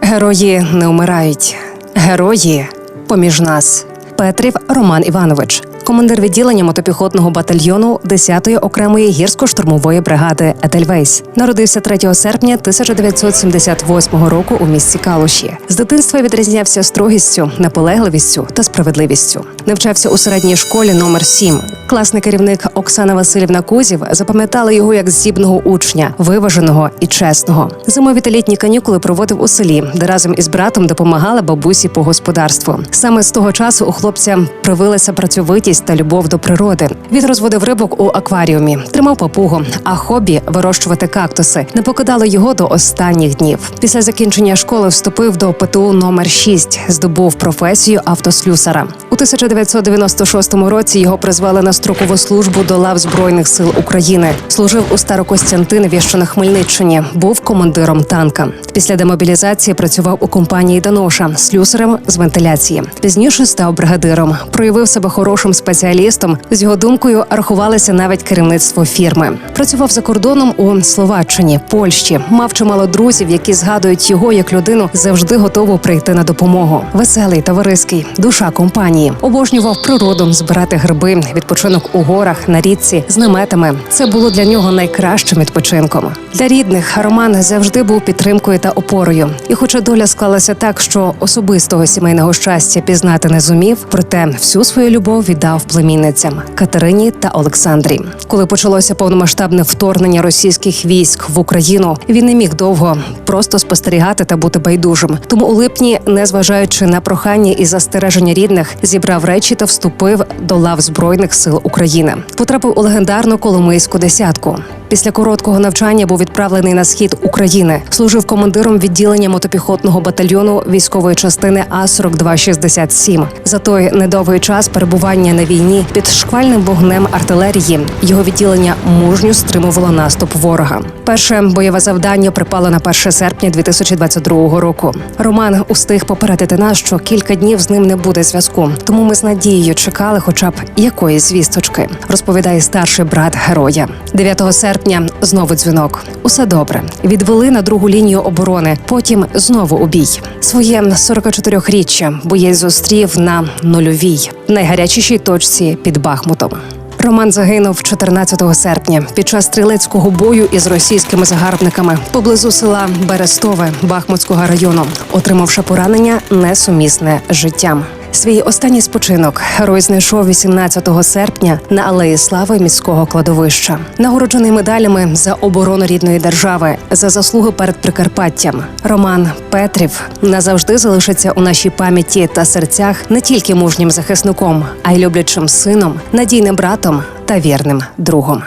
Герої не вмирають. Герої поміж нас. Петрів Роман Іванович, командир відділення мотопіхотного батальйону 10-ї окремої гірсько-штурмової бригади Едельвейс. Народився 3 серпня 1978 року у місті Калуші. З дитинства відрізнявся строгістю, наполегливістю та справедливістю. Навчався у середній школі номер 7. Класний керівник Оксана Васильівна Кузів запам'ятала його як здібного учня, виваженого і чесного. Зимові та літні канікули проводив у селі, де разом із братом допомагала бабусі по господарству. Саме з того часу у хлопця привилася працьовитість та любов до природи. Він розводив рибок у акваріумі, тримав папугу, а хобі вирощувати кактуси не покидало його до останніх днів. Після закінчення школи вступив до ПТУ номер 6 здобув професію автослюсара. У 1996 році його призвали на строкову службу до лав збройних сил України. Служив у Старокостянтинові, що на Хмельниччині, був командиром танка. Після демобілізації працював у компанії Даноша слюсарем з вентиляції. Пізніше став бригадиром. Проявив себе хорошим спеціалістом. З його думкою рахувалося навіть керівництво фірми. Працював за кордоном у Словаччині, Польщі. Мав чимало друзів, які згадують його як людину, завжди готову прийти на допомогу. Веселий, товариський, душа компанії. Обожнював природу, збирати гриби, відпочинок у горах, на річці з наметами. Це було для нього найкращим відпочинком. Для рідних Роман завжди був підтримкою та опорою. І, хоча доля склалася так, що особистого сімейного щастя пізнати не зумів, проте всю свою любов віддав племінницям Катерині та Олександрі. Коли почалося повномасштабне вторгнення російських військ в Україну, він не міг довго просто спостерігати та бути байдужим. Тому у липні, незважаючи на прохання і застереження рідних, зібрав речі та вступив до лав збройних сил України. Потрапив у легендарну Коломийську десятку. Після короткого навчання був відправлений на схід України. Служив командиром відділення мотопіхотного батальйону військової частини А 4267 За той недовгий час перебування на війні під шквальним вогнем артилерії його відділення мужньо стримувало наступ ворога. Перше бойове завдання припало на 1 серпня 2022 року. Роман устиг попередити нас, що кілька днів з ним не буде зв'язку. Тому ми з надією чекали, хоча б якоїсь звісточки. Розповідає старший брат героя. 9 серпня знову дзвінок. Усе добре. Відвели на другу лінію оборони. Потім знову у бій. Своє 44-річчя боєць зустрів на нульовій найгарячішій точці під Бахмутом. Роман загинув 14 серпня під час стрілецького бою із російськими загарбниками поблизу села Берестове Бахмутського району, отримавши поранення несумісне з життям. Свій останній спочинок герой знайшов 18 серпня на алеї слави міського кладовища, нагороджений медалями за оборону рідної держави за заслуги перед Прикарпаттям. Роман Петрів назавжди залишиться у нашій пам'яті та серцях не тільки мужнім захисником, а й люблячим сином, надійним братом та вірним другом.